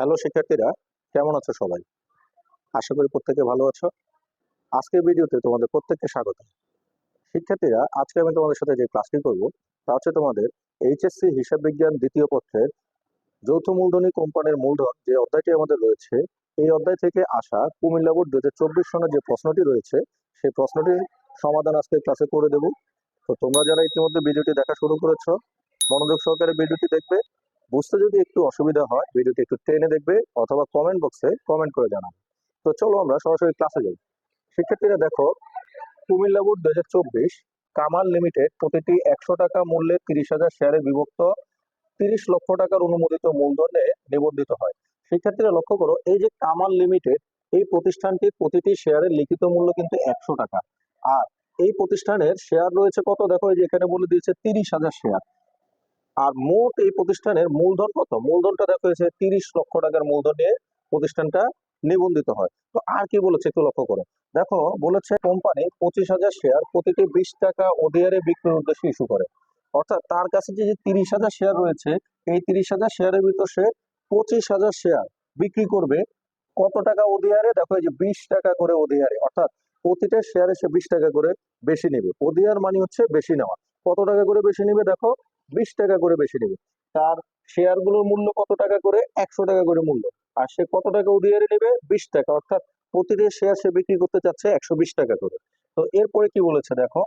Hello শিক্ষার্থীরা, কেমন আছো সবাই? আশা করি প্রত্যেকে ভালো আছো। আজকের ভিডিওতে তোমাদের প্রত্যেককে স্বাগত। শিক্ষার্থীরা, আজকে আমি তোমাদের সাথে যে ক্লাসটি করব, তা হচ্ছে তোমাদের এইচএসসি হিসাব বিজ্ঞান দ্বিতীয় পত্রের যৌথ মূলধনী কোম্পানির মূলধন যে অধ্যায়টি আমাদের রয়েছে, এই অধ্যায় থেকে আসা কুমিল্লা বোর্ড দু হাজার চব্বিশ সনের যে প্রশ্নটি রয়েছে, সেই প্রশ্নটির সমাধান আজকে ক্লাসে করে দেব। তো তোমরা যারা ইতিমধ্যে ভিডিওটি দেখা শুরু করেছ, মনোযোগ সহকারে ভিডিওটি দেখবে বুঝতে যদি একটু অসুবিধা হয় ভিডিওটি একটু টেনে দেখবে অথবা কমেন্ট বক্সে কমেন্ট করে জানাবে। তো চলো আমরা সরাসরি ক্লাসে যাই। শিক্ষার্থীরা দেখো, কুমিল্লা বোর্ড দু চব্বিশ, কামাল লিমিটেড প্রতিটি একশো টাকা মূল্যে তিরিশ হাজার শেয়ারে বিভক্ত তিরিশ লক্ষ টাকার অনুমোদিত মূলধনে নিবন্ধিত হয়। শিক্ষার্থীরা লক্ষ্য করো, এই যে কামাল লিমিটেড এই প্রতিষ্ঠানটির প্রতিটি শেয়ারের লিখিত মূল্য কিন্তু একশো টাকা। আর এই প্রতিষ্ঠানের শেয়ার রয়েছে কত? দেখো এই যে এখানে বলে দিয়েছে তিরিশ হাজার শেয়ার আর মোট এই প্রতিষ্ঠানের মূলধন কত? মূলধনটা দেখা হয়েছে তিরিশ লক্ষ টাকার মূলধন নিয়ে প্রতিষ্ঠানটা নিবন্ধিত হয়। তো আর কি বলেছে একটু লক্ষ্য করো। দেখো, বলেছে কোম্পানি পঁচিশ হাজার শেয়ার প্রতিটি বিশ টাকা ওডিআরে বিক্রির উদ্দেশ্যে ইস্যু করে। অর্থাৎ তার কাছে যে তিরিশ হাজার শেয়ার রয়েছে, এই তিরিশ হাজার শেয়ারের ভিতর সে পঁচিশ হাজার শেয়ার বিক্রি করবে কত টাকা ওডিআরে দেখো, এই যে বিশ টাকা করে ওডিআরে অর্থাৎ প্রতিটা শেয়ারে সে বিশ টাকা করে বেশি নেবে। ওডিআর মানে হচ্ছে বেশি নেওয়া। কত টাকা করে বেশি নেবে? দেখো বিশ টাকা করে বেশি নেবে। তার শেয়ারগুলোর মূল্য কত টাকা করে? একশো টাকা করে মূল্য। আর সে কত টাকা উদিয়ারে নেবে? বিশ টাকা। অর্থাৎ প্রতিটি শেয়ার সে বিক্রি করতে চাচ্ছে একশো বিশ টাকা করে। তো এরপরে কি বলেছে দেখো?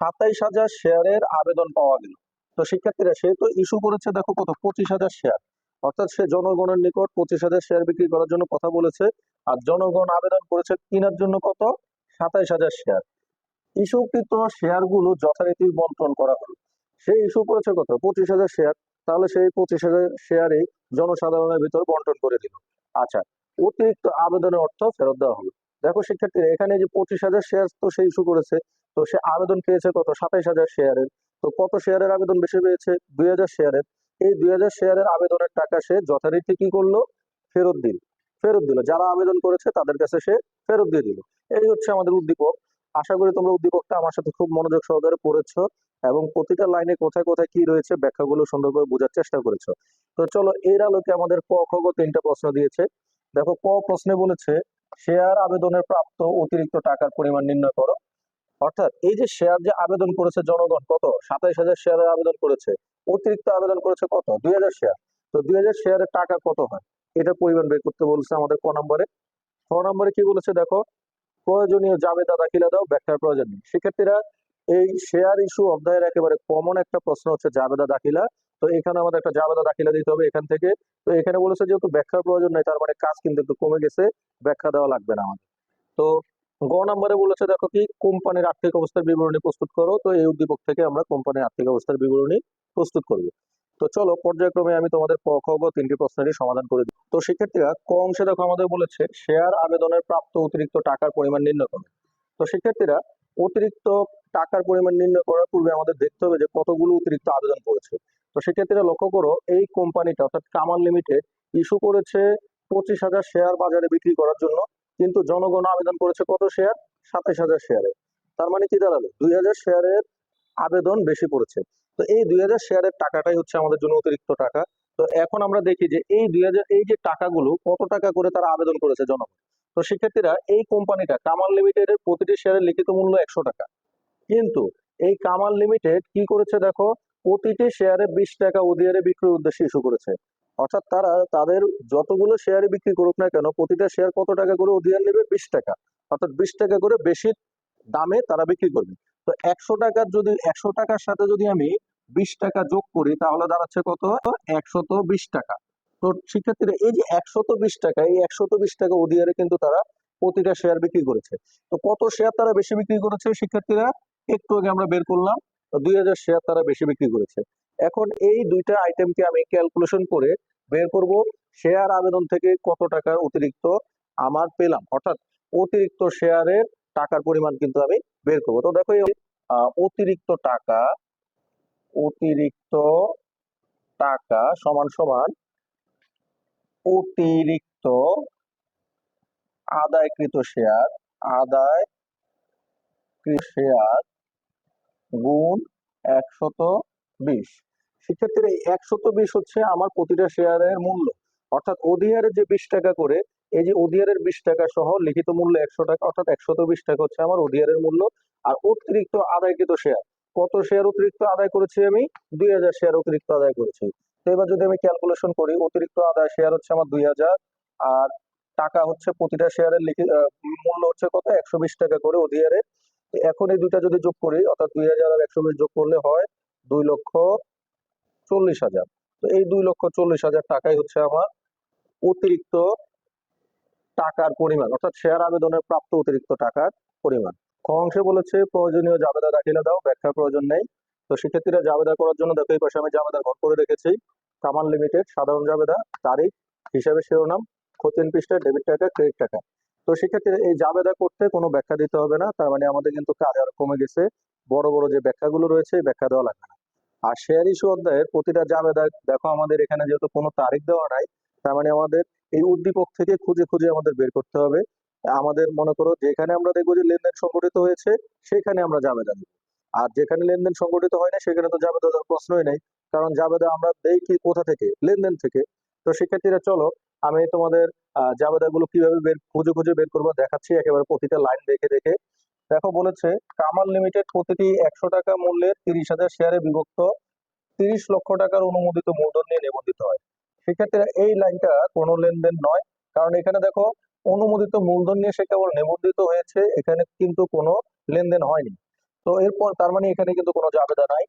সাতাইশ হাজার শেয়ারের আবেদন পাওয়া গেল। তো শিক্ষার্থীরা, সে তো ইস্যু করেছে দেখো কত? পঁচিশ হাজার শেয়ার অর্থাৎ সে জনগণের নিকট পঁচিশ হাজার শেয়ার বিক্রি করার জন্য কথা বলেছে। আর জনগণ আবেদন করেছে কেনার জন্য কত? সাতাইশ হাজার শেয়ার ইস্যুকৃত শেয়ারগুলো যথারীতি বন্টন করা হলো। সে ইস্যু করেছে কত? পঁচিশ হাজার শেয়ার তাহলে সেই পঁচিশ হাজার শেয়ারে জনসাধারণের ভিতর বন্টন করে দিল। আচ্ছা অতিরিক্ত আবেদনের অর্থ ফেরত দেওয়া হলো। দেখো শিক্ষার্থীরা, এখানে যে পঁচিশ হাজার শেয়ার তো সে ইস্যু করেছে। তো সে আবেদন পেয়েছে কত? সাতাইশ হাজার শেয়ারের তো কত শেয়ারের আবেদন বেশি পেয়েছে? দুই হাজার শেয়ারের এই দুই হাজার শেয়ারের আবেদনের টাকা সে যথারীতি কি করল? ফেরত দিল। ফেরত দিল। যারা আবেদন করেছে, তাদের কাছে সে ফেরত দিয়ে দিল। এই হচ্ছে আমাদের উদ্দীপক। আশা করি তোমরা উদ্দীপকটা আমার সাথে খুব মনোযোগ সহকারে পড়েছো। এবং প্রতিটা লাইনে কোথায় কোথায় কি রয়েছে ব্যাখ্যাগুলো সুন্দর করে বোঝার চেষ্টা করেছ। তো চলো এর আলোকে আমাদের ক, খ তিনটা প্রশ্ন দিয়েছে। দেখো, ক প্রশ্নে বলেছে, শেয়ার আবেদনের প্রাপ্ত অতিরিক্ত টাকার পরিমাণ নির্ণয় করো। অর্থাৎ এই যে শেয়ার যে আবেদন করেছে জনগণ কত? সাতাইশ হাজার শেয়ারের আবেদন করেছে। অতিরিক্ত আবেদন করেছে কত? দুই হাজার শেয়ার। তো দুই হাজার শেয়ারের টাকা কত হয়? এটা পরিমাণ বের করতে বলছে আমাদের ক নম্বরে। ছ নম্বরে কি বলেছে? দেখো, প্রয়োজনীয় জাবেদা দাখিলা দাও ব্যাখ্যার প্রয়োজন নেই। শিক্ষার্থীরা এই শেয়ার ইস্যু অধ্যায়ের একেবারে কমন একটা প্রশ্ন হচ্ছে জাবেদা দাখিলা। তো এখানে আমাদের একটা জাবেদা দাখিলা দিতে হবে এখান থেকে। তো এখানে বলেছে যেহেতু ব্যাখ্যার প্রয়োজন নেই, তার মানে কাজ কিন্তু একটু কমে গেছে, ব্যাখ্যা দেওয়া লাগবে না আমাদের। তো গ নম্বরে বলেছে, দেখো কি, কোম্পানির আর্থিক অবস্থার বিবরণী প্রস্তুত করো। তো এই উদ্দীপক থেকে আমরা কোম্পানির আর্থিক অবস্থার বিবরণী প্রস্তুত করব। তো চলো, পর্যায়ক্রমে আমি তোমাদের ক, খ, গ তিনটি প্রশ্নেরই সমাধান করে দিই। তো শিক্ষার্থীরা ক অংশে দেখো আমাদের বলেছে শেয়ার আবেদনের প্রাপ্ত অতিরিক্ত টাকার পরিমাণ নির্ণয় করো। তো শিক্ষার্থীরা অতিরিক্ত টাকার পরিমাণ নির্ণয় করার পূর্বে আমাদের দেখতে হবে যে কতগুলো অতিরিক্ত আবেদন করেছে তো সেক্ষেত্রে লক্ষ্য করো, এই কোম্পানিটা অর্থাৎ কামাল লিমিটেড ইস্যু করেছে পঁচিশ হাজার শেয়ার বাজারে বিক্রি করার জন্য, কিন্তু জনগণ আবেদন করেছে কত শেয়ার সাতাইশ হাজার শেয়ারে তার মানে কি দাঁড়াল? দুই হাজার শেয়ারের আবেদন বেশি পড়েছে। তো এই দুই হাজার শেয়ারের টাকাটাই হচ্ছে আমাদের জন্য অতিরিক্ত টাকা। তো এখন আমরা দেখি যে এই দুই হাজার, এই যে টাকাগুলো কত টাকা করে তারা আবেদন করেছে জনগণ? তো শিক্ষার্থীরা এই কোম্পানিটা কামাল লিমিটেডের প্রতিটি শেয়ারের লিখিত মূল্য একশো টাকা। কিন্তু এই কামাল লিমিটেড কি করেছে দেখো? প্রতিটি শেয়ারে বিশ টাকা ওদিয়ারে বিক্রির উদ্দেশ্যে ইস্যু করেছে। অর্থাৎ তারা, তাদের যতগুলো শেয়ারে বিক্রি করুক না কেন, প্রতিটা শেয়ার কত টাকা করে ওদিয়ার নেবে? বিশ টাকা। অর্থাৎ বিশ টাকা করে বেশি দামে তারা বিক্রি করবে। তো একশো টাকার যদি, একশো টাকার সাথে যদি আমি বিশ টাকা যোগ করি, তাহলে দাঁড়াচ্ছে কত? একশত বিশ টাকা। তো শিক্ষার্থীরা, এই যে একশত বিশ টাকা, এই একশত বিশ টাকা ওদিয়ারে কিন্তু তারা প্রতিটা শেয়ার বিক্রি করেছে। তো কত শেয়ার তারা বেশি বিক্রি করেছে শিক্ষার্থীরা? একটু আগে আমরা বের করলাম দুই হাজার শেয়ার তারা বেশি বিক্রি করেছে। এখন এই দুইটা আইটেমকে আমি ক্যালকুলেশন করে বের করব, শেয়ার আবেদন থেকে কত টাকার অতিরিক্ত আমার পেলাম, অর্থাৎ অতিরিক্ত শেয়ারের টাকার পরিমাণ কিন্তু আমি বের করব। তো দেখো অতিরিক্ত টাকা অতিরিক্ত টাকা সমান সমান অতিরিক্ত আদায়কৃত শেয়ার আদায় শেয়ার গুণ একশত বিশ। সেক্ষেত্রে এই একশত বিশ হচ্ছে আমার প্রতিটা শেয়ারের মূল্য। অর্থাৎ অধিহারের যে বিশ টাকা করে, এই যে অধিহারের বিশ টাকা সহ লিখিত মূল্য একশো টাকা, অর্থাৎ একশত বিশ টাকা হচ্ছে আমার অধিহারের মূল্য আর অতিরিক্ত আদায়কৃত শেয়ার। কত শেয়ার অতিরিক্ত আদায় করেছি আমি? দুই হাজার শেয়ার অতিরিক্ত আদায় করেছি। তো এবার যদি আমি ক্যালকুলেশন করি, অতিরিক্ত আদায় শেয়ার হচ্ছে আমার দুই হাজার আর টাকা হচ্ছে প্রতিটা শেয়ারের লিখিত মূল্য হচ্ছে কত? একশো বিশ টাকা করে তো এখন এই দুইটা যদি যোগ করি, অর্থাৎ দুই হাজার আর একশো বিশ যোগ করলে হয় দুই লক্ষ চল্লিশ হাজার। তো এই দুই লক্ষ চল্লিশ হাজার টাকাই হচ্ছে আমার অতিরিক্ত টাকার পরিমাণ, অর্থাৎ শেয়ার আবেদনের প্রাপ্ত অতিরিক্ত টাকার পরিমাণ। খ অংশে বলেছে, প্রয়োজনীয় জাবেদা দাখিলা দাও, ব্যাখ্যার প্রয়োজন নেই। তো সেক্ষেত্রে জাবেদা করার জন্য দেখো, এই পাশে আমি জাবেদা ঘর করে রেখেছি। কামান লিমিটেড, সাধারণ জাবেদা, তারিখ হিসাবে শিরোনাম খতিয়ান পৃষ্ঠা, ডেবিট টাকা, ক্রেডিট টাকা। তো শিক্ষার্থীরা এই জাবেদা করতে কোনো ব্যাখ্যা দিতে হবে না। তার মানে আমাদের কিন্তু কাজ আরও কমে গেছে। বড় বড় যে ব্যাখ্যাগুলো রয়েছে ব্যাখ্যা দেওয়া লাগবে না। আর শেয়ার ইস্যু অধ্যায়ের প্রতিটা জাবেদা, দেখো আমাদের এখানে যেহেতু কোনো তারিখ দেওয়া নাই, তার মানে আমাদের এই উদ্দীপক থেকে খুঁজে খুঁজে আমাদের বের করতে হবে। আমাদের মনে করো যেখানে আমরা দেখব যে লেনদেন সংগঠিত হয়েছে, সেখানে আমরা জাবেদা দিব। আর যেখানে লেনদেন সংগঠিত হয় না সেখানে তো জাবেদা দেওয়ার প্রশ্নই নেই। কারণ জাবেদা আমরা দেই কি, কোথা থেকে? লেনদেন থেকে। তো শিক্ষার্থীরা চলো আমি তোমাদের জাবেদাগুলো কীভাবে বের, খুঁজে খুঁজে বের করব দেখাচ্ছি, একেবারে প্রতিটা লাইন দেখে দেখে। দেখো বলেছে, কামাল লিমিটেড প্রতিটি একশো টাকা মূল্যের তিরিশ হাজার শেয়ারে বিভক্ত। তিরিশ লক্ষ টাকার অনুমোদিত মূলধন নিয়ে নিবন্ধিত হয়। শিক্ষার্থীরা এই লাইনটা কোনো লেনদেন নয়। কারণ এখানে দেখো, অনুমোদিত মূলধন নিয়ে সে কেবল নিবন্ধিত হয়েছে, এখানে কিন্তু কোনো লেনদেন হয়নি। তো এরপর তার মানে এখানে কিন্তু কোনো জাবেদা নাই।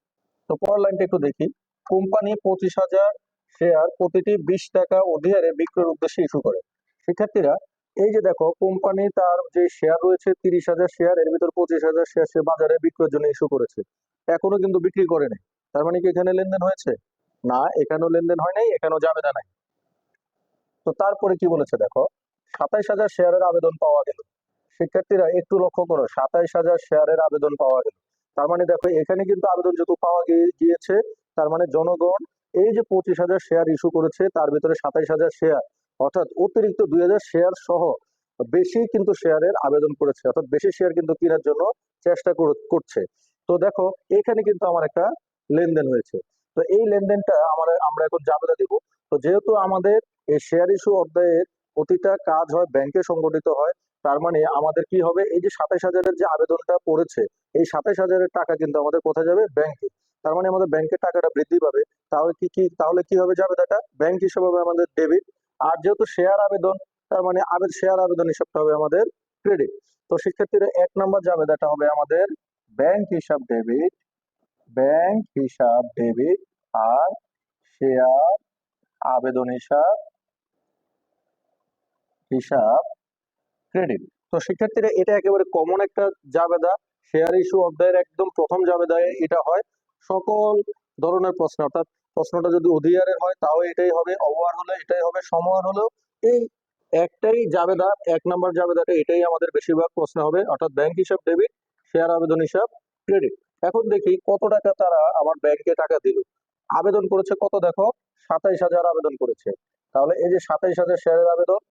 তো পরের লাইনটা একটু দেখি। কোম্পানি পঁচিশ হাজার শেয়ার প্রতিটি বিশ টাকা অধিহারে বিক্রয়ের উদ্দেশ্যে ইস্যু করে। শিক্ষার্থীরা, এই যে দেখো কোম্পানি তার যে শেয়ার রয়েছে তিরিশ হাজার শেয়ার এর ভিতর পঁচিশ হাজার শেয়ার সে বাজারে বিক্রয়ের জন্য ইস্যু করেছে। এখনও কিন্তু বিক্রি করে নেই। তার মানে কি এখানে লেনদেন হয়েছে? না, এখানেও লেনদেন হয় নাই, এখানেও জাবেদা নাই। তো তারপরে কি বলেছে দেখো, সাতাইশ হাজার শেয়ারের আবেদন পাওয়া গেল। শিক্ষার্থীরা, একটু লক্ষ্য করো, সাতাইশ হাজার শেয়ারের আবেদন পাওয়া গেল। তার মানে দেখো, এখানে কিন্তু আবেদন যেহেতু পাওয়া গিয়ে- গিয়েছে, তার মানে জনগণ এই যে পঁচিশ হাজার শেয়ার ইস্যু করেছে, তার ভিতরে সাতাইশ হাজার শেয়ার অর্থাৎ অতিরিক্ত দুই হাজার শেয়ার সহ বেশি কিন্তু শেয়ারের আবেদন করেছে, অর্থাৎ বেশি শেয়ার কিন্তু কেনার জন্য চেষ্টা করছে। তো দেখো, এখানে কিন্তু আমার একটা লেনদেন হয়েছে। তো এই লেনদেনটা আমার, আমরা এখন জাবেদা দিব। তো যেহেতু আমাদের এই শেয়ার ইস্যু অধ্যায়ের প্রতিটা কাজ হয় ব্যাংকে সংগঠিত হয়, তার মানে আমাদের কি হবে? এই যে সাতাইশ হাজারের যে আবেদনটা পড়েছে, এই সাতাইশ হাজারের টাকা কিন্তু আমাদের কোথায় যাবে? ব্যাংকে তার মানে আমাদের ব্যাংকের টাকাটা বৃদ্ধি পাবে। তাহলে কি কি, তাহলে কি হবে জাবেদাটা ব্যাংক হিসাবে হবে আমাদের ডেবিট আর যেহেতু শেয়ার আবেদন, তার মানে আবেদ শেয়ার আবেদন হিসাবটা হবে আমাদের ক্রেডিট তো শিক্ষার্থীরা এক নম্বর যাবে জাবেদাটা হবে আমাদের ব্যাংক হিসাব ডেবিট ব্যাংক হিসাব ডেবিট আর শেয়ার আবেদন হিসাব হিসাব ক্রেডিট তো শিক্ষার্থীরা এটা একেবারে কমন একটা জাবেদা। শেয়ার ইস্যু অধ্যায়ের একদম প্রথম জাবেদায় এটা হয়। সকল ধরনের প্রশ্ন, অর্থাৎ প্রশ্নটা যদি অধিয়ারের হয়, তাও এটাই হবে, অবহার হলে এটাই হবে, সমহার হলেও এই একটাই জাবেদা, এক নম্বর জাবেদাটা, এটাই আমাদের বেশিরভাগ প্রশ্ন হবে। অর্থাৎ ব্যাংক হিসাব ডেবিট শেয়ার আবেদন হিসাব ক্রেডিট এখন দেখি কত টাকা তারা আমার ব্যাংকে টাকা দিল। আবেদন করেছে কত দেখো? সাতাইশ হাজার আবেদন করেছে। তাহলে এই যে সাতাইশ হাজার শেয়ারের আবেদন,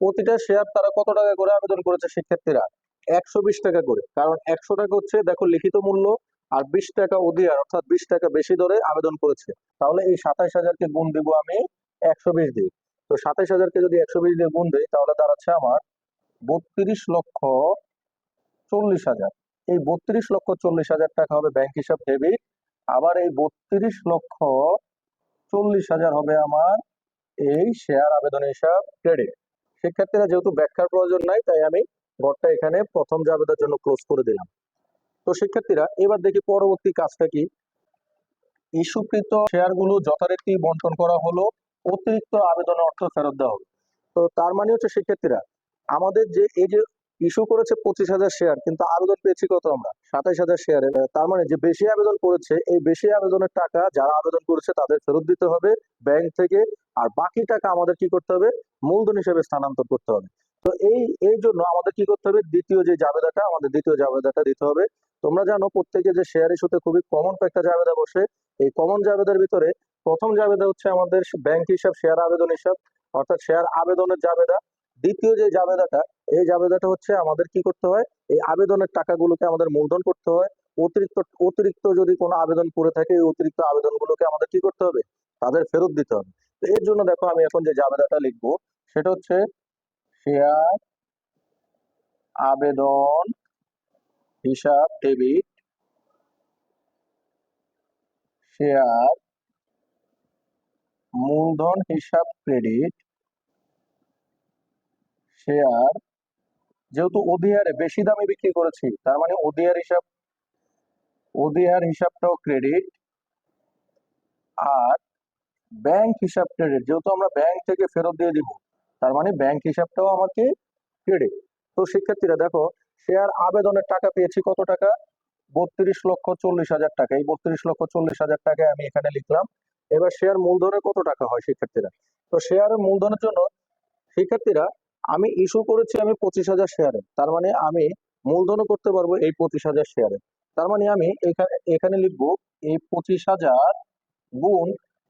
প্রতিটা শেয়ার তারা কত টাকা করে আবেদন করেছে শিক্ষার্থীরা? একশো বিশ টাকা করে। কারণ একশো টাকা হচ্ছে, দেখো লিখিত মূল্য আর বিশ টাকা অধিয়ার অর্থাৎ বিশ টাকা বেশি দরে আবেদন করেছে। তাহলে এই সাতাইশ হাজারকে গুণ দিব আমি একশো বিশ দিয়ে। তো সাতাইশ হাজারকে যদি একশো বিশ দিয়ে গুণ দিই, তাহলে দাঁড়াচ্ছে আমার বত্রিশ লক্ষ চল্লিশ হাজার। এই বত্রিশ লক্ষ চল্লিশ হাজার টাকা হবে ব্যাংক হিসাব ডেবিট আবার এই বত্রিশ লক্ষ চল্লিশ হাজার হবে আমার এই শেয়ার আবেদন হিসাব ক্রেডিট শিক্ষার্থীরা যেহেতু ব্যাখ্যার প্রয়োজন নাই, তাই আমি ঘরটা এখানে প্রথম জাবেদার জন্য ক্লোজ করে দিলাম। তো শিক্ষার্থীরা, এবার দেখি পরবর্তী কাজটা কি? ইস্যুকৃত শেয়ারগুলো যথারীতি বন্টন করা হলো, অতিরিক্ত আবেদনের অর্থ ফেরত দেওয়া হবে তো তার মানে হচ্ছে, শিক্ষার্থীরা, আমাদের যে, এই যে ইস্যু করেছে পঁচিশ হাজার শেয়ার কিন্তু আবেদন পেয়েছি কত আমরা? সাতাইশ হাজার শেয়ারে তার মানে যে বেশি আবেদন করেছে, এই বেশি আবেদনের টাকা যারা আবেদন করেছে তাদের ফেরত দিতে হবে ব্যাংক থেকে, আর বাকি টাকা আমাদের কি করতে হবে? মূলধন হিসেবে স্থানান্তর করতে হবে। তো এই এই জন্য আমাদের কি করতে হবে? দ্বিতীয় যে জাবেদাটা, আমাদের দ্বিতীয় জাবেদাটা দিতে হবে। তোমরা জানো, প্রত্যেকে যে শেয়ার ইস্যুতে খুবই কমন কয়েকটা জাবেদা বসে। এই কমন জাবেদার ভিতরে প্রথম জাবেদা হচ্ছে আমাদের ব্যাংক হিসাব শেয়ার আবেদন হিসাব, অর্থাৎ শেয়ার আবেদনের জাবেদা। দ্বিতীয় যে জাবেদাটা এই জাবেদাটা হচ্ছে, আমাদের কি করতে হয়? এই আবেদনের টাকাগুলোকে আমাদের মূলধন করতে হয়। অতিরিক্ত অতিরিক্ত যদি কোনো আবেদন করে থাকে, এই অতিরিক্ত আবেদনগুলোকে আমাদের কি করতে হবে? তাদের ফেরত দিতে হবে। তো এর জন্য দেখো, আমি এখন যে জাবেদাটা লিখব, সেটা হচ্ছে শেয়ার আবেদন হিসাব ডেবিট শেয়ার মূলধন হিসাব ক্রেডিট শেয়ার যেহেতু ওডিআরে বেশি দামে বিক্রি করেছি, তার মানে ওডিআর হিসাব ওডিআর হিসাবটাও ক্রেডিট আর ব্যাংক হিসাব ক্রেডিট যেহেতু আমরা ব্যাংক থেকে ফেরত দিয়ে দিব, তার মানে ব্যাংক হিসাবটাও আমাকে ক্রেডিট তো শিক্ষার্থীরা দেখো শেয়ার আবেদনের টাকা পেয়েছি কত টাকা? বত্রিশ লক্ষ চল্লিশ হাজার টাকা। এই বত্রিশ লক্ষ চল্লিশ হাজার টাকায় আমি এখানে লিখলাম, এবার শেয়ার মূলধনে কত টাকা হয় শিক্ষার্থীরা তো শেয়ারের মূলধনের জন্য শিক্ষার্থীরা আমি ইস্যু করেছি আমি পঁচিশ হাজার শেয়ারে তার মানে আমি মূলধনও করতে পারব এই পঁচিশ হাজার শেয়ারে তার মানে আমি এখানে এখানে লিখব, এই পঁচিশ হাজার গুণ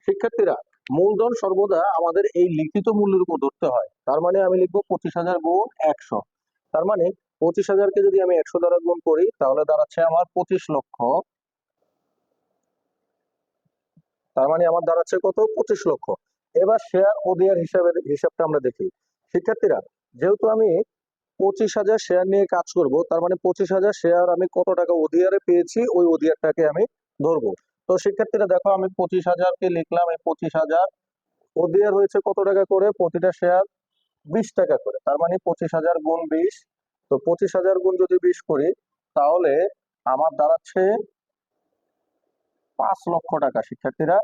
শিক্ষার্থীরা, মূলধন সর্বদা আমাদের এই লিখিত মূল্যের উপর ধরতে হয়। তার মানে আমি লিখব পঁচিশ হাজার গুণ একশো। তার মানে পঁচিশ হাজারকে যদি আমি একশো দ্বারা গুণ করি, তাহলে দাঁড়াচ্ছে আমার পঁচিশ লক্ষ। তার মানে আমার দাঁড়াচ্ছে কত? পঁচিশ লক্ষ। এবার শেয়ার ওডিআর হিসাবের হিসাবটা আমরা দেখি। শিক্ষার্থীরা, যেহেতু আমি পঁচিশ হাজার শেয়ার নিয়ে কাজ করব, তার মানে পঁচিশ হাজার শেয়ার আমি কত টাকা ওডিআরে পেয়েছি, ওই ওডিআরটাকে আমি ধরবো। তো শিক্ষার্থীরা, দেখো আমি পঁচিশ হাজারকে লিখলাম, এই পঁচিশ হাজার ওডিআর হয়েছে কত টাকা করে? প্রতিটা শেয়ার বিশ টাকা করে, তার মানে পঁচিশ হাজার গুণ বিশ। তো পঁচিশ হাজার গুণ যদি বিশ করি, তাহলে আমার দাঁড়াচ্ছে পাঁচ লক্ষ টাকা শিক্ষার্থীরা।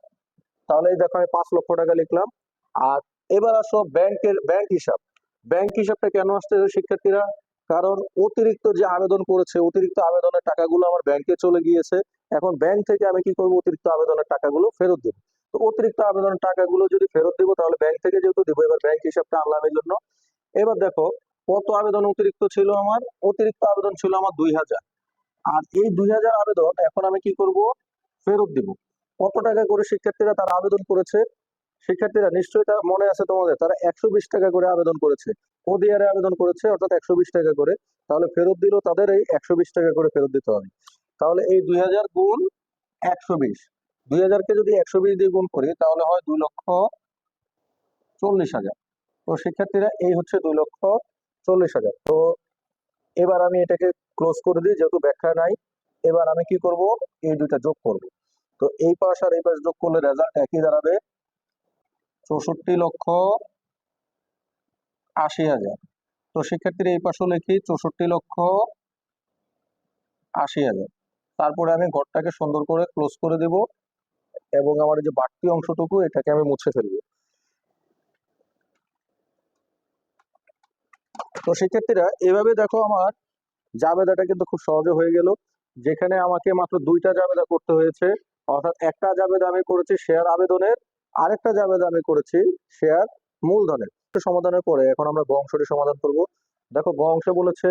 তাহলে দেখো আমি পাঁচ লক্ষ টাকা লিখলাম, আর এবার আসো ব্যাংকের, ব্যাংক হিসাব। ব্যাংক হিসাবটা কেন আসছে শিক্ষার্থীরা? কারণ অতিরিক্ত যে আবেদন করেছে, অতিরিক্ত আবেদনের টাকাগুলো আমার ব্যাংকে চলে গিয়েছে। এখন ব্যাংক থেকে আমি কি করব? অতিরিক্ত আবেদনের টাকাগুলো ফেরত দেবো। তো অতিরিক্ত আবেদনের টাকাগুলো যদি ফেরত দিব, তাহলে ব্যাংক থেকে যেহেতু দিব, এবার ব্যাংক হিসাবটা আনলাম এই জন্য। এবার দেখো, কত আবেদন অতিরিক্ত ছিল আমার? অতিরিক্ত আবেদন ছিল আমার দুই হাজার। আর এই দুই হাজার আবেদন এখন আমি কি করব? ফেরত দিব। কত টাকা করে শিক্ষার্থীরা তারা আবেদন করেছে? শিক্ষার্থীরা নিশ্চয়ই তা মনে আছে তোমাদের, তারা একশো বিশ টাকা করে আবেদন করেছে। ওডিআরে আবেদন করেছে, অর্থাৎ একশো বিশ টাকা করে। তাহলে ফেরত দিল তাদের এই একশো বিশ টাকা করে ফেরত দিতে হবে। তাহলে এই দুই হাজার গুণ একশো বিশ। দুই হাজারকে যদি একশো বিশ দিয়ে গুণ করি, তাহলে হয় দুই লক্ষ চল্লিশ হাজার। তো শিক্ষার্থীরা এই হচ্ছে দুই লক্ষ চল্লিশ হাজার। তো এবার আমি এটাকে ক্লোজ করে দিই, যেহেতু ব্যাখ্যা নাই। এবার আমি কি করব? এই দুইটা যোগ করব। তো এই পাশ আর এই পাশ যোগ করলে রেজাল্ট একই দাঁড়াবে। চৌষট্টি লক্ষ আশি হাজার। তো শিক্ষার্থীরা এই পাশেও লিখি চৌষট্টি লক্ষ আশি হাজার। তারপরে আমি ঘরটাকে সুন্দর করে ক্লোজ করে দেব এবং আমার যে বাড়তি অংশটুকু এটাকে আমি মুছে ফেলব। তো শিক্ষার্থীরা এভাবে দেখো আমার জাবেদাটা কিন্তু খুব সহজে হয়ে গেল। যেখানে আমাকে মাত্র দুইটা জাবেদা করতে হয়েছে, অর্থাৎ একটা জাবেদা আমি করেছি শেয়ার আবেদনের আরেকটা জাবেদা আমি করেছি শেয়ার মূলধনের সমাধানের পরে এখন আমরা গ অংশটি সমাধান করব। দেখো অংশে বলেছে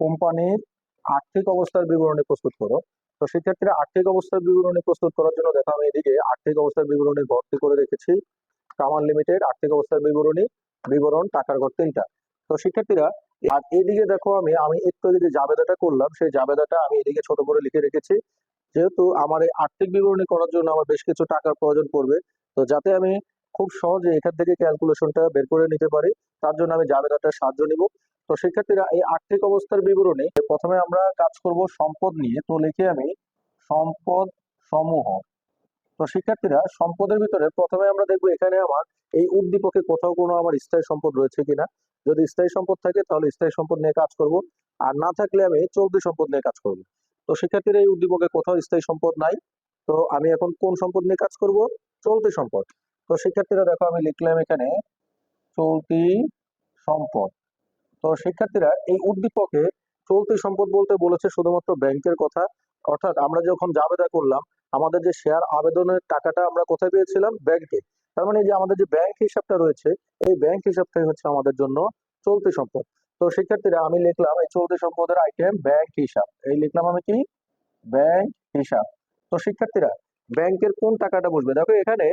কোম্পানির আর্থিক অবস্থার বিবরণী প্রস্তুত করো। তো শিক্ষার্থীরা আর্থিক অবস্থার বিবরণী প্রস্তুত করার জন্য দেখো আমি এদিকে, আর্থিক অবস্থার বিবরণী ভর্তি করে রেখেছি। কামাল লিমিটেড, আর্থিক অবস্থার বিবরণী, বিবরণ, টাকার ঘর তিনটা। তো শিক্ষার্থীরা, আর এদিকে দেখো আমি আমি একটু যে জাবেদাটা করলাম, সেই জাবেদাটা আমি এদিকে ছোট করে লিখে রেখেছি। যেহেতু আমার এই আর্থিক বিবরণী করার জন্য আমার বেশ কিছু টাকার প্রয়োজন পড়বে, তো যাতে আমি খুব সহজে এখান থেকে ক্যালকুলেশনটা বের করে নিতে পারি, তার জন্য আমি জাবেদাটার সাহায্য নিব। তো শিক্ষার্থীরা এই আর্থিক অবস্থার বিবরণী প্রথমে আমরা কাজ করব সম্পদ নিয়ে, তো লিখে আমি সম্পদ সমূহ। তো শিক্ষার্থীরা, সম্পদের ভিতরে প্রথমে আমরা দেখব এখানে আমার এই উদ্দীপকে কোথাও কোনো আমার স্থায়ী সম্পদ রয়েছে কিনা। যদি স্থায়ী সম্পদ থাকে, তাহলে স্থায়ী সম্পদ নিয়ে কাজ করব। আর না থাকলে আমি চলতি সম্পদ নিয়ে কাজ করব। তো সেক্ষেত্রে এই উদ্দীপকে কোথাও স্থায়ী সম্পদ নাই। তো আমি এখন কোন সম্পদ নিয়ে কাজ করব? চলতি সম্পদ। তো শিক্ষার্থীরা দেখো আমি লিখলাম এখানে চলতি সম্পদ। তো শিক্ষার্থীরা এই উদ্দীপকে চলতি সম্পদ বলতে বলেছে শুধুমাত্র ব্যাংকের কথা। অর্থাৎ আমরা যখন জাবেদা করলাম, আমাদের যে শেয়ার আবেদনের টাকাটা আমরা কোথায় পেয়েছিলাম? ব্যাংকে। তার মানে যে আমাদের যে ব্যাংক হিসাবটা রয়েছে, এই ব্যাংক হিসাবটাই হচ্ছে আমাদের জন্য চলতি সম্পদ। তো শিক্ষার্থীরা, আমি লিখলাম এই চলতি সম্পদের আইটেম ব্যাংক হিসাব। এই লিখলাম আমি কি? ব্যাংক হিসাব। তো শিক্ষার্থীরা ব্যাংকের কোন টাকাটা বসবে? দেখো এখানে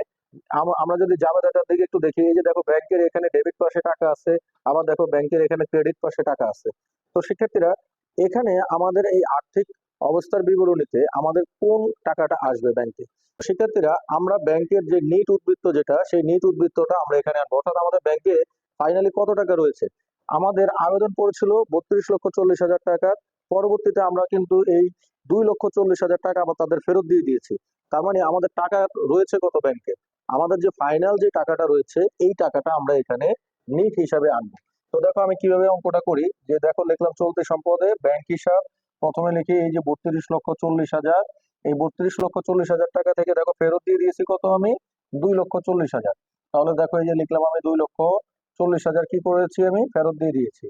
আমরা যদি জাবেদাটার দিকে একটু দেখি, এই যে দেখো ব্যাংকের এখানে ডেবিট পাশে টাকা আছে, আবার দেখো ব্যাংকের এখানে ক্রেডিট পাশে টাকা আছে। তো শিক্ষার্থীরা, এখানে আমাদের এই আর্থিক অবস্থার বিবরণীতে আমাদের কোন টাকাটা আসবে ব্যাংকে শিক্ষার্থীরা, আমরা ব্যাংকের যে নিট উদ্বৃত্ত যেটা, সেই নিট উদ্বৃত্তটা আমরা এখানে আনব। অর্থাৎ আমাদের ব্যাংকে ফাইনালি কত টাকা রয়েছে? আমাদের আবেদন পড়েছিল বত্রিশ লক্ষ চল্লিশ হাজার টাকার। পরবর্তীতে আমরা কিন্তু এই দুই লক্ষ চল্লিশ হাজার টাকা আবার তাদের ফেরত দিয়ে দিয়েছি। তার মানে আমাদের টাকা রয়েছে কত ব্যাংকে আমাদের যে ফাইনাল যে টাকাটা রয়েছে, এই টাকাটা আমরা এখানে নিট হিসাবে আনব। তো দেখো আমি কীভাবে অঙ্কটা করি? যে দেখো লিখলাম চলতি সম্পদে ব্যাংক হিসাব, প্রথমে লিখি এই যে বত্রিশ লক্ষ চল্লিশ হাজার। এই বত্রিশ লক্ষ চল্লিশ হাজার টাকা থেকে দেখো ফেরত দিয়ে দিয়েছি কত আমি? দুই লক্ষ চল্লিশ হাজার। তাহলে দেখো এই যে লিখলাম আমি দুই লক্ষ চল্লিশ হাজার কি করেছি আমি? ফেরত দিয়ে দিয়েছি।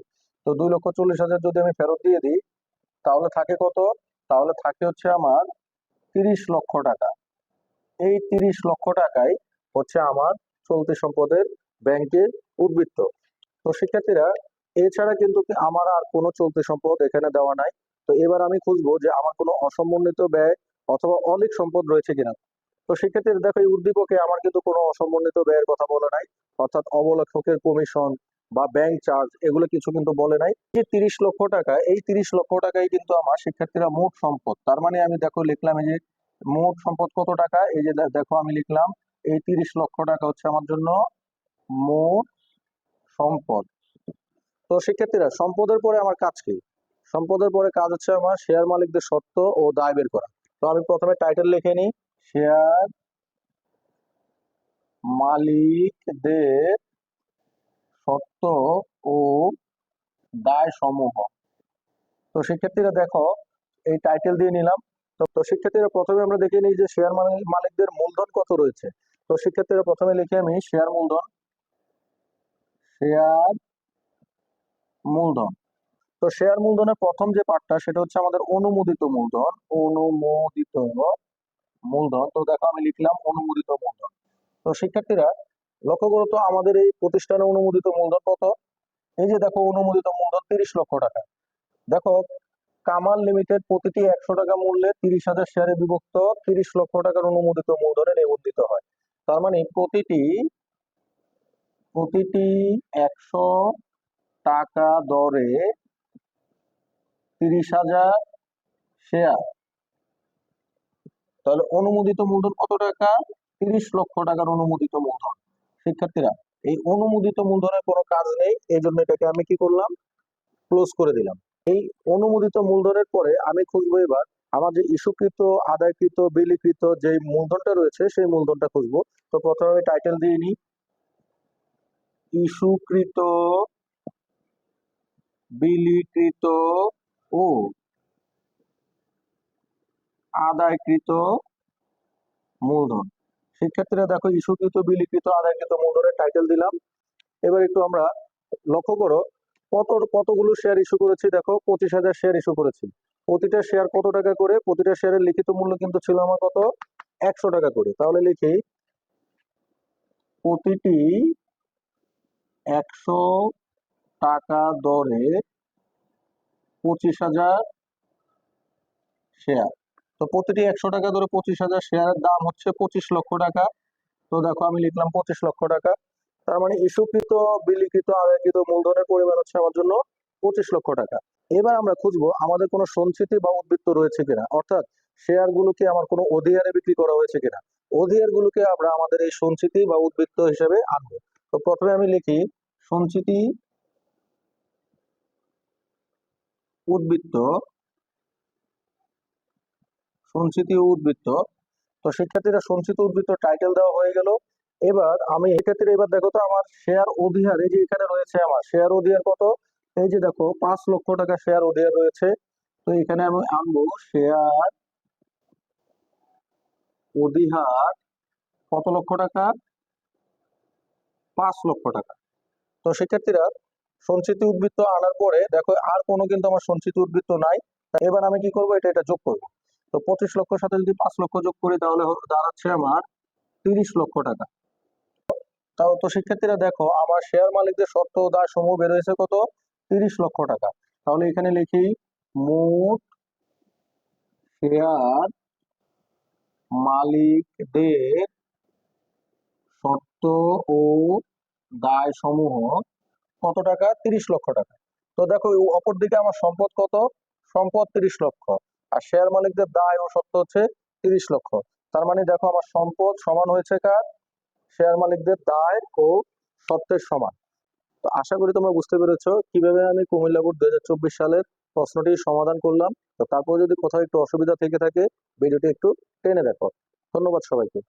তো দুই লক্ষ চল্লিশ হাজার যদি আমি ফেরত দিয়ে দিই, তাহলে থাকে কত? তাহলে থাকে হচ্ছে আমার তিরিশ লক্ষ টাকা। এই তিরিশ লক্ষ টাকাই হচ্ছে আমার চলতি সম্পদের ব্যাংকের উদ্বৃত্ত। তো শিক্ষার্থীরা, এছাড়া কিন্তু আমার আর কোনো চলতি সম্পদ এখানে দেওয়া নাই। তো এবার আমি খুঁজবো যে আমার কোনো অসমন্বিত ব্যয় অথবা অনেক সম্পদ রয়েছে কিনা। তো সেক্ষেত্রে দেখো এই উদ্দীপকে আমার কিন্তু কোনো অসমন্বিত ব্যয়ের কথা বলে নাই। অর্থাৎ অবলেখকের কমিশন বা ব্যাংক চার্জ এগুলো কিছু কিন্তু বলে নাই। যে তিরিশ লক্ষ টাকা, এই তিরিশ লক্ষ টাকাই কিন্তু আমার শিক্ষার্থীরা মোট সম্পদ। তার মানে আমি দেখো লিখলাম এই যে মোট সম্পদ কত টাকা? এই যে দেখো আমি লিখলাম, এই তিরিশ লক্ষ টাকা হচ্ছে আমার জন্য মোট সম্পদ। তো শিক্ষার্থীরা, সম্পদের পরে আমার কাজ কি? সম্পদের পরে কাজ হচ্ছে আমার শেয়ার মালিকদের সত্ত্ব ও দায় বের করা। তো আমি প্রথমে টাইটেল লিখে নিই। শেয়ার মালিকদের সত্ত্ব ও দায় সমূহ তো শিক্ষার্থীরা দেখো, এই টাইটেল দিয়ে নিলাম। তো শিক্ষার্থীরা প্রথমে আমরা দেখে নিই যে শেয়ার মালিক- মালিকদের মূলধন কত রয়েছে। তো শিক্ষার্থীরা প্রথমে লিখে আমি শেয়ার মূলধন শেয়ার মূলধন। তো শেয়ার মূলধনের প্রথম যে পার্টটা সেটা হচ্ছে আমাদের অনুমোদিত মূলধন। অনুমোদিত মূলধন। তো দেখো আমি লিখলাম অনুমোদিত মূলধন। তো শিক্ষার্থীরা, লক্ষ্য করো তো আমাদের এই প্রতিষ্ঠানে অনুমোদিত মূলধন কত? এই যে দেখো অনুমোদিত মূলধন তিরিশ লক্ষ টাকা। দেখো, কামাল লিমিটেড প্রতিটি একশো টাকা মূল্যে তিরিশ হাজার শেয়ারে বিভক্ত তিরিশ লক্ষ টাকার অনুমোদিত মূলধনে নিবন্ধিত হয়। তার মানে প্রতিটি প্রতিটি একশো টাকা দরে তিরিশ হাজার শেয়ার তাহলে অনুমোদিত মূলধন কত টাকা? তিরিশ লক্ষ টাকার অনুমোদিত মূলধন। শিক্ষার্থীরা, এই অনুমোদিত মূলধনের কোনো কাজ নেই, এই জন্য এটাকে আমি কি করলাম? ক্লোজ করে দিলাম। এই অনুমোদিত মূলধনের পরে আমি খুঁজবো এবার, আমার যে ইস্যুকৃত, আদায়কৃত, বিলিকৃত যে মূলধনটা রয়েছে, সেই মূলধনটা খুঁজবো। তো প্রথমে আমি টাইটেল দিয়ে নিই। ইস্যুকৃত, বিলিকৃত ও আদায়কৃত মূলধন। শিক্ষার্থীরা দেখো, ইস্যুকৃত, বিলিকৃত, আদায়কৃত মূলধনের টাইটেল দিলাম। এবার একটু আমরা লক্ষ্য করো, কত, কতগুলো শেয়ার ইস্যু করেছি দেখো, পঁচিশ হাজার শেয়ার ইস্যু করেছি। প্রতিটা শেয়ার কত টাকা করে? প্রতিটা শেয়ারের লিখিত মূল্য কিন্তু ছিল আমার কত? একশো টাকা করে। তাহলে লিখি, প্রতিটি একশো টাকা দরে পঁচিশ হাজার শেয়ার তো প্রতিটি একশো টাকা ধরে পঁচিশ হাজার শেয়ারের দাম হচ্ছে পঁচিশ লক্ষ টাকা। তো দেখো, আমি লিখলাম পঁচিশ লক্ষ টাকা। তার মানে ইস্যুকৃত, বিলিকৃত, আদায়কৃত মূলধনের পরিমাণ হচ্ছে আমার জন্য পঁচিশ লক্ষ টাকা। এবার আমরা খুঁজবো আমাদের কোনো সঞ্চিতি বা উদ্বৃত্ত রয়েছে কিনা। অর্থাৎ শেয়ার গুলোকে আমার কোনো অধিয়ারে বিক্রি করা হয়েছে কিনা? অধিহার গুলোকে আমরা আমাদের এই সঞ্চিতি বা উদ্বৃত্ত হিসেবে আনব। তো প্রথমে আমি লিখি সঞ্চিতি, উদ্বৃত্ত সঞ্চিতি উদ্বৃত্ত। তো শিক্ষার্থীরা সঞ্চিত উদ্বৃত্ত টাইটেল দেওয়া হয়ে গেল। এবার আমি শিক্ষার্থীরা এবার দেখো তো আমার শেয়ার অধিহার, এই যে এখানে রয়েছে আমার শেয়ার অধিহার কত? এই যে দেখো, পাঁচ লক্ষ টাকা শেয়ার অধিহার রয়েছে। তো এখানে আমি আনব শেয়ার অধিহার কত লক্ষ টাকা? পাঁচ লক্ষ টাকা। তো শিক্ষার্থীরা সঞ্চিতি উদ্বৃত্ত আনার পরে দেখো আর কোনো কিন্তু আমার সঞ্চিত উদ্বৃত্ত নাই। এবার আমি কি করব? এটা এটা যোগ করব। তো পঁচিশ লক্ষর সাথে যদি পাঁচ লক্ষ যোগ করি, তাহলে দাঁড়াচ্ছে আমার তিরিশ লক্ষ টাকা। তাও তো শিক্ষার্থীরা দেখো, আমার শেয়ার মালিকদের শর্ত দায় সমূহ বের হয়েছে কত? তিরিশ লক্ষ টাকা। তাহলে এখানে লিখি, মোট শেয়ার মালিকদের শর্ত ও দায় সমূহ কত টাকা? তিরিশ লক্ষ টাকা। তো দেখো অপর দিকে আমার সম্পদ কত? সম্পদ তিরিশ লক্ষ। আর শেয়ার মালিকদের দায় ও সত্য হচ্ছে তিরিশ লক্ষ। তার মানে দেখো আমার সম্পদ সমান হয়েছে কার? শেয়ার মালিকদের দায় ও সত্যের সমান। তো আশা করি তোমরা বুঝতে পেরেছ কীভাবে আমি কুমিল্লা বোর্ড দুই হাজার চব্বিশ সালের প্রশ্নটি সমাধান করলাম। তো তারপর যদি কোথাও একটু অসুবিধা থেকে থাকে, ভিডিওটি একটু টেনে দেখো। ধন্যবাদ সবাইকে।